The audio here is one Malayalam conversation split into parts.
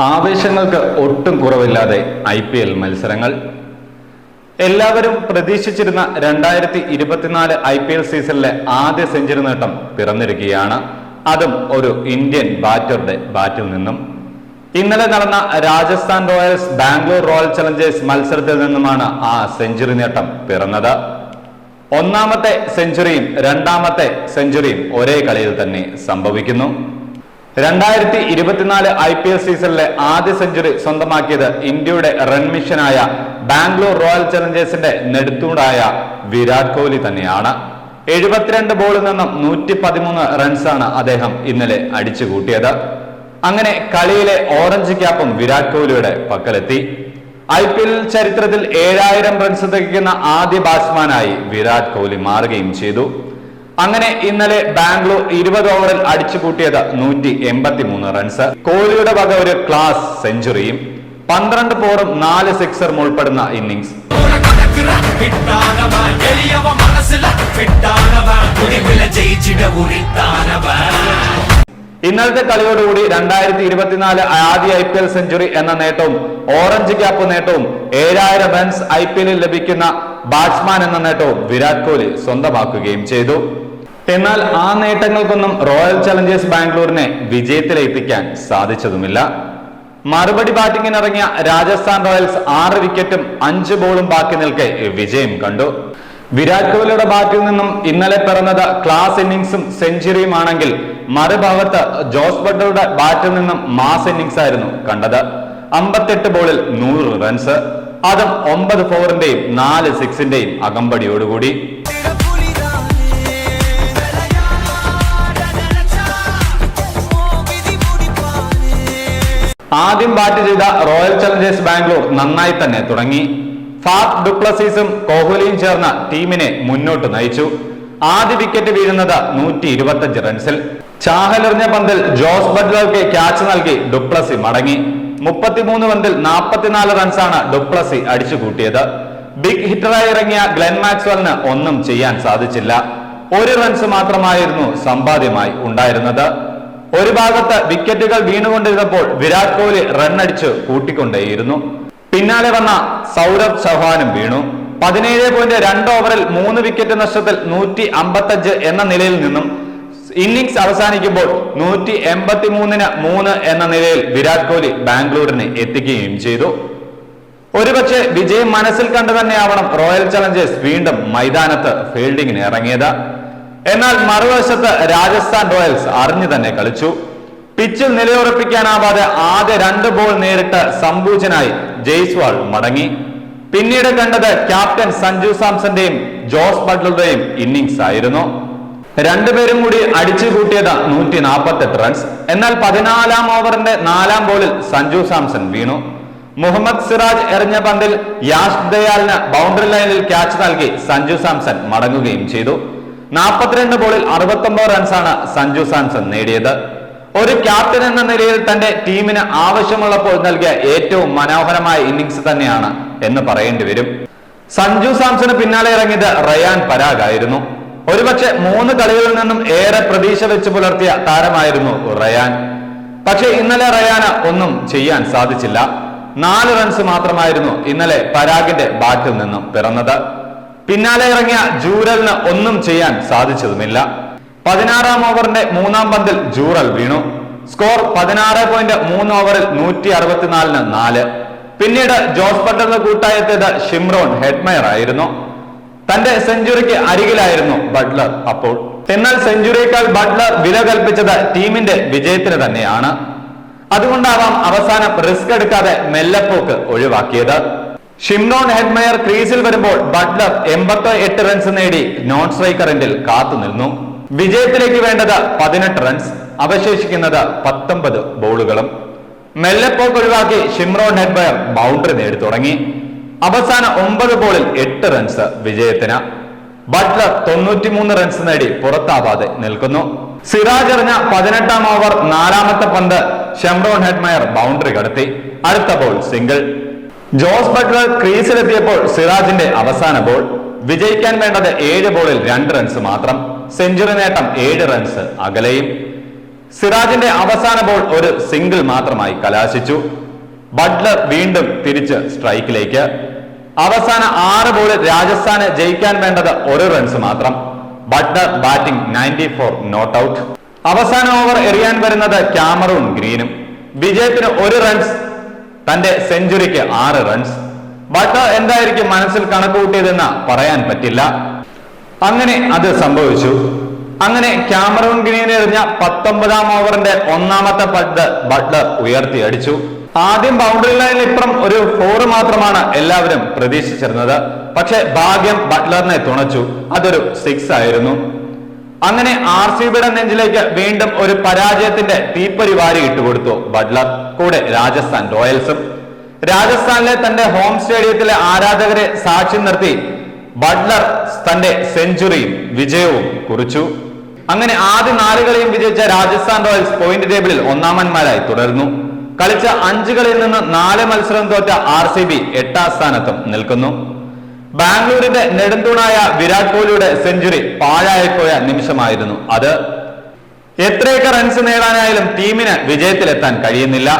ആവേശങ്ങൾക്ക് ഒട്ടും കുറവില്ലാതെ ഐ പി എൽ മത്സരങ്ങൾ. എല്ലാവരും പ്രതീക്ഷിച്ചിരുന്ന രണ്ടായിരത്തി ഇരുപത്തിനാല് ഐ പി എൽ സീസണിലെ ആദ്യ സെഞ്ചുറി നേട്ടം പിറന്നിരിക്കുകയാണ്. അതും ഒരു ഇന്ത്യൻ ബാറ്ററുടെ ബാറ്റിൽ നിന്നും. ഇന്നലെ നടന്ന Rajasthan Royals Bangalore Royal Challengers മത്സരത്തിൽ നിന്നുമാണ് ആ സെഞ്ചുറി നേട്ടം പിറന്നത്. ഒന്നാമത്തെ സെഞ്ചുറിയും രണ്ടാമത്തെ സെഞ്ചുറിയും ഒരേ കളിയിൽ തന്നെ സംഭവിക്കുന്നു. രണ്ടായിരത്തി ഇരുപത്തിനാല് ഐ പി എൽ സീസണിലെ ആദ്യ സെഞ്ചുറി സ്വന്തമാക്കിയത് ഇന്ത്യയുടെ റൺ മിഷനായ ബാംഗ്ലൂർ റോയൽ ചലഞ്ചേഴ്സിന്റെ നെടുത്തൂടായ വിരാട് കോഹ്ലി തന്നെയാണ്. എഴുപത്തിരണ്ട് ബോളിൽ നിന്നും നൂറ്റി പതിമൂന്ന് റൺസാണ് അദ്ദേഹം ഇന്നലെ അടിച്ചുകൂട്ടിയത്. അങ്ങനെ കളിയിലെ ഓറഞ്ച് ക്യാപ്പും വിരാട് കോഹ്ലിയുടെ പക്കലെത്തി. ഐ പി എൽ ചരിത്രത്തിൽ ഏഴായിരം റൺസ് തികയ്ക്കുന്ന ആദ്യ ബാറ്റ്സ്മാനായി വിരാട് കോഹ്ലി മാറുകയും ചെയ്തു. അങ്ങനെ ഇന്നലെ ബാംഗ്ലൂർ ഇരുപത് ഓവറിൽ അടിച്ചുകൂട്ടിയത് നൂറ്റി എൺപത്തി മൂന്ന് റൺസ് കോഹ്ലിയുടെ വക ഒരു ക്ലാസ് സെഞ്ചുറിയും പന്ത്രണ്ട് പോറും നാല് സിക്സറും ഉൾപ്പെടുന്ന ഇന്നിംഗ്സ് ഇന്നലത്തെ കളിയോടുകൂടി രണ്ടായിരത്തി ഇരുപത്തിനാല് ആദ്യ ഐ പി എൽ സെഞ്ചുറി എന്ന നേട്ടവും ഓറഞ്ച് ക്യാപ്പ് നേട്ടവും ഏഴായിരം റൺസ് ഐ പി എല്ലിൽ ലഭിക്കുന്ന ബാറ്റ്സ്മാൻ എന്ന നേട്ടവും വിരാട് കോഹ്ലി സ്വന്തമാക്കുകയും ചെയ്തു. എന്നാൽ ആ നേട്ടങ്ങൾക്കൊന്നും റോയൽ ചലഞ്ചേഴ്സ് ബാംഗ്ലൂരിനെ വിജയത്തിലെത്തിക്കാൻ സാധിച്ചതുമില്ല. മറുപടി ബാറ്റിംഗിനിറങ്ങിയ രാജസ്ഥാൻ റോയൽസ് ആറ് വിക്കറ്റും അഞ്ച് ബോളും ബാക്കി നിൽക്കെ വിജയം കണ്ടു. വിരാട് കോഹ്ലിയുടെ ബാറ്റിൽ നിന്നും ഇന്നലെ പിറന്നത് ക്ലാസ് ഇന്നിംഗ്സും സെഞ്ചുറിയുമാണെങ്കിൽ മറുഭാഗത്ത് ജോസ് ബട്ടറുടെ ബാറ്റിൽ നിന്നും മാസ് ഇന്നിംഗ്സ് ആയിരുന്നു കണ്ടത്. അമ്പത്തെട്ട് ബോളിൽ നൂറ് റൺസ്. അതും ഒമ്പത് ഫോറിന്റെയും നാല് സിക്സിന്റെയും അകമ്പടിയോടുകൂടി. ആദ്യം ബാറ്റ് ചെയ്ത റോയൽ ചലഞ്ചേഴ്സ് ബാംഗ്ലൂർ നന്നായി തന്നെ തുടങ്ങി. ഫാഫ് ഡുപ്ലസീസും കോഹ്ലിയും ചേർന്ന ടീമിനെ മുന്നോട്ട് നയിച്ചു. ആദ്യ വിക്കറ്റ് വീഴുന്നത് നൂറ്റി ഇരുപത്തഞ്ച് റൺസിൽ ചാഹലെറിഞ്ഞ പന്തിൽ ജോസ് ബട്ട്ലർക്ക് ക്യാച്ച് നൽകി ഡുപ്ലസി മടങ്ങി. മുപ്പത്തിമൂന്ന് പന്തിൽ നാൽപ്പത്തിനാല് റൺസാണ് ഡുപ്ലസി അടിച്ചുകൂട്ടിയത്. ബിഗ് ഹിറ്ററായി ഇറങ്ങിയ ഗ്ലെൻ മാക്സ്വലിന് ഒന്നും ചെയ്യാൻ സാധിച്ചില്ല. ഒരു റൺസ് മാത്രമായിരുന്നു സമ്പാദ്യമായി ഉണ്ടായിരുന്നത്. ഒരു ഭാഗത്ത് വിക്കറ്റുകൾ വീണുകൊണ്ടിരുന്നപ്പോൾ വിരാട് കോഹ്ലി റണ്ണടിച്ച് കൂട്ടിക്കൊണ്ടേയിരുന്നു. പിന്നാലെ വന്ന സൗരഭ് ചൗഹാനും വീണു. പതിനേഴ് പോയിന്റ് രണ്ട് ഓവറിൽ മൂന്ന് വിക്കറ്റ് നഷ്ടത്തിൽ നൂറ്റി അമ്പത്തഞ്ച് എന്ന നിലയിൽ നിന്നും ഇന്നിംഗ്സ് അവസാനിക്കുമ്പോൾ നൂറ്റി എൺപത്തി മൂന്നിന് മൂന്ന് എന്ന നിലയിൽ വിരാട് കോഹ്ലി ബാംഗ്ലൂരിനെ എത്തിക്കുകയും ചെയ്തു. ഒരുപക്ഷെ വിജയം മനസ്സിൽ കണ്ടു തന്നെയാവണം റോയൽ ചലഞ്ചേഴ്സ് വീണ്ടും മൈതാനത്ത് ഫീൽഡിങ്ങിന് ഇറങ്ങിയത്. എന്നാൽ മറുവശത്ത് രാജസ്ഥാൻ റോയൽസ് അറിഞ്ഞു തന്നെ കളിച്ചു. പിച്ചിൽ നിലയുറപ്പിക്കാനാവാതെ ആദ്യ രണ്ട് ബോൾ നേരിട്ട് സംഭൂജനായി ജയ്സ്വാൾ മടങ്ങി. പിന്നീട് കണ്ടത് ക്യാപ്റ്റൻ സഞ്ജു സാംസന്റെയും ജോസ് ബട്ട്ലറുടെയും ഇന്നിംഗ്സ് ആയിരുന്നു. രണ്ടുപേരും കൂടി അടിച്ചു കൂട്ടിയത് നൂറ്റി നാൽപ്പത്തെട്ട് റൺസ്. എന്നാൽ പതിനാലാം ഓവറിന്റെ നാലാം ബോളിൽ സഞ്ജു സാംസൺ വീണു. മുഹമ്മദ് സിറാജ് എറിഞ്ഞ പന്തിൽ യാഷ് ദയാലിന് ബൗണ്ടറി ലൈനിൽ ക്യാച്ച് നൽകി സഞ്ജു സാംസൺ മടങ്ങുകയും ചെയ്തു. നാൽപ്പത്തിരണ്ട് ബോളിൽ അറുപത്തൊമ്പത് റൺസാണ് സഞ്ജു സാംസൺ നേടിയത്. ഒരു ക്യാപ്റ്റൻ എന്ന നിലയിൽ തന്റെ ടീമിന് ആവശ്യമുള്ളപ്പോൾ നൽകിയ ഏറ്റവും മനോഹരമായ ഇന്നിങ്സ് തന്നെയാണ് എന്ന് പറയേണ്ടി വരും. സഞ്ജു സാംസന് പിന്നാലെ ഇറങ്ങിയത് റയാൻ പരാഗ് ആയിരുന്നു. ഒരുപക്ഷെ മൂന്ന് കളികളിൽ നിന്നും ഏറെ പ്രതീക്ഷ വെച്ച് പുലർത്തിയ താരമായിരുന്നു റയാൻ. പക്ഷെ ഇന്നലെ റയാന് ഒന്നും ചെയ്യാൻ സാധിച്ചില്ല. നാല് റൺസ് മാത്രമായിരുന്നു ഇന്നലെ പരാഗിന്റെ ബാറ്റിൽ നിന്നും പിറന്നത്. പിന്നാലെ ഇറങ്ങിയ ജൂരലിന് ഒന്നും ചെയ്യാൻ സാധിച്ചതുമില്ല. പതിനാറാം ഓവറിന്റെ മൂന്നാം പന്തിൽ ജൂറൽ വീണു. സ്കോർ പതിനാറ് പോയിന്റ് മൂന്ന് ഓവറിൽ നൂറ്റി അറുപത്തിനാലിന് നാല്. പിന്നീട് ജോസ് ബട്ടറിന് കൂട്ടായെത്തിയത് ഷിംറോൺ ഹെഡ്മയർ ആയിരുന്നു. തന്റെ സെഞ്ചുറിക്ക് അരികിലായിരുന്നു ബട്ട്ലർ അപ്പോൾ. എന്നാൽ സെഞ്ചുറിയേക്കാൾ ബട്ട്ലർ വില കൽപ്പിച്ചത് ടീമിന്റെ വിജയത്തിന് തന്നെയാണ്. അതുകൊണ്ടാവാം അവസാനം റിസ്ക് എടുക്കാതെ മെല്ലപ്പോക്ക് ഒഴിവാക്കിയത്. ഷിംനോൺ ഹെഡ്മയർ ക്രീസിൽ വരുമ്പോൾ ബട്ട്ലർ എൺപത്തി എട്ട് റൺസ് നേടി നോൺ സ്ട്രൈക്കറിന്റെ കാത്തു നിന്നു. വിജയത്തിലേക്ക് വേണ്ടത് പതിനെട്ട് റൺസ് അവശേഷിക്കുന്നത് പത്തൊമ്പത് ബോളുകളും. മെല്ലെപ്പോക്ക് ഒഴിവാക്കി ഷിംറോൺ ഹെഡ്മയർ ബൗണ്ടറി നേടി തുടങ്ങി. അവസാന ഒമ്പത് ബോളിൽ എട്ട് റൺസ് വിജയത്തിന്. ബട്ട്ലർ തൊണ്ണൂറ്റിമൂന്ന് റൺസ് നേടി പുറത്താവാതെ നിൽക്കുന്നു. സിറാജ് എറിഞ്ഞ പതിനെട്ടാം ഓവർ നാലാമത്തെ പന്ത് ഷെംറോൺ ഹെഡ്മയർ ബൗണ്ടറി കടത്തി. അടുത്ത ബോൾ സിംഗിൾ ജോസ് ബട്ട്ലർ ക്രീസിലെത്തിയപ്പോൾ സിറാജിന്റെ അവസാന ബോൾ. വിജയിക്കാൻ വേണ്ടത് ഏഴ് ബോളിൽ രണ്ട് റൺസ് മാത്രം. സെഞ്ചുറി നേട്ടം ഏഴ് റൺസ് അകലെയും. സിറാജിന്റെ അവസാന ബോൾ ഒരു സിംഗിൾ മാത്രമായി കലാശിച്ചു. ബട്ട്ലർ വീണ്ടും തിരിച്ച് സ്ട്രൈക്കിലേക്ക് അവസാന ആറ് ബോളിൽ രാജസ്ഥാന് ജയിക്കാൻ വേണ്ടത് ഒരു റൺസ് മാത്രം. Buttler batting ninety four not out അവസാന ഓവർ എറിയാൻ വരുന്നത് ക്യാമറൂൺ ഗ്രീനും. വിജയത്തിന് ഒരു റൺസ് തന്റെ സെഞ്ചുറിക്ക് ആറ് റൺസ് ബട്ട്ലർ എന്തായിരിക്കും മനസ്സിൽ കണക്കുകൂട്ടിയതെന്ന് പറയാൻ പറ്റില്ല. അങ്ങനെ അത് സംഭവിച്ചു. അങ്ങനെ ക്യാമറൂൺ ഗ്രീനെ എറിഞ്ഞ പത്തൊമ്പതാം ഓവറിന്റെ ഒന്നാമത്തെ പന്ത് ഉയർത്തി അടിച്ചു. ആദ്യം ബൗണ്ടറി ലൈനിൽ ഇപ്പുറം ഒരു ഫോർ മാത്രമാണ് എല്ലാവരും പ്രതീക്ഷിച്ചിരുന്നത്. പക്ഷെ ഭാഗ്യം ബട്ട്ലറിനെ തുണച്ചു. അതൊരു സിക്സ് ആയിരുന്നു. അങ്ങനെ ആർ സി ബിയുടെ നെഞ്ചിലേക്ക് വീണ്ടും ഒരു പരാജയത്തിന്റെ തീപ്പൊരി വാരി ഇട്ടുകൊടുത്തു ബഡ്ലർ കൂടെ രാജസ്ഥാൻ റോയൽസും. രാജസ്ഥാനിലെ തന്റെ ഹോം സ്റ്റേഡിയത്തിലെ ആരാധകരെ സാക്ഷി നിർത്തി ബഡ്ലർ തന്റെ സെഞ്ചുറിയും വിജയവും കുറിച്ചു. അങ്ങനെ ആദ്യ നാല് കളിയും വിജയിച്ച രാജസ്ഥാൻ റോയൽസ് പോയിന്റ് ടേബിളിൽ ഒന്നാമന്മാരായി തുടർന്നു. കളിച്ച അഞ്ച് കളിയിൽ നിന്ന് നാല് മത്സരം തോറ്റ ആർ സി ബി എട്ടാം സ്ഥാനത്തും നിൽക്കുന്നു. ബാംഗ്ലൂരിന്റെ നെടുന്തൂണായ വിരാട് കോഹ്ലിയുടെ സെഞ്ചുറി പാഴായിപ്പോയ നിമിഷമായിരുന്നു. അത് എത്രയൊക്കെ റൺസ് നേടാനായാലും ടീമിന് വിജയത്തിലെത്താൻ കഴിയുന്നില്ല.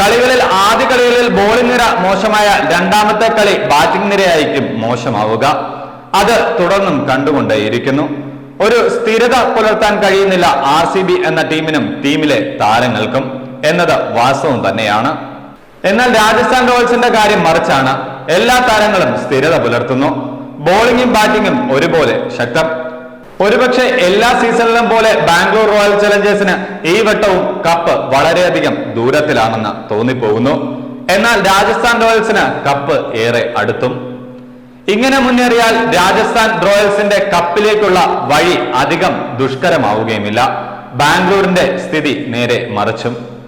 കളികളിൽ ആദ്യ കളികളിൽ ബോളിംഗ് നിര മോശമായ രണ്ടാമത്തെ കളി ബാറ്റിംഗ് നിരയായിരിക്കും മോശമാവുക. അത് തുടർന്നും കണ്ടുകൊണ്ടേയിരിക്കുന്നു. ഒരു സ്ഥിരത പുലർത്താൻ കഴിയുന്നില്ല ആർ എന്ന ടീമിനും ടീമിലെ താരങ്ങൾക്കും. എന്നത് വാസ്തവം തന്നെയാണ്. എന്നാൽ രാജസ്ഥാൻ റോയൽസിന്റെ കാര്യം മറിച്ചാണ് എല്ലാ താരങ്ങളും സ്ഥിരത പുലർത്തുന്നു. ബോളിംഗും ബാറ്റിംഗും ഒരുപോലെ ശക്തം. ഒരുപക്ഷെ എല്ലാ സീസണിലും പോലെ ബാംഗ്ലൂർ റോയൽ ചലഞ്ചേഴ്സിന് ഈ വട്ടവും കപ്പ് വളരെയധികം ദൂരത്തിലാണെന്ന് തോന്നിപ്പോകുന്നു. എന്നാൽ രാജസ്ഥാൻ റോയൽസിന് കപ്പ് ഏറെ അടുത്തും. ഇങ്ങനെ മുന്നേറിയാൽ രാജസ്ഥാൻ റോയൽസിന്റെ കപ്പിലേക്കുള്ള വഴി അധികം ദുഷ്കരമാവുകയുമില്ല. ബാംഗ്ലൂരിന്റെ സ്ഥിതി നേരെ മറിച്ചും.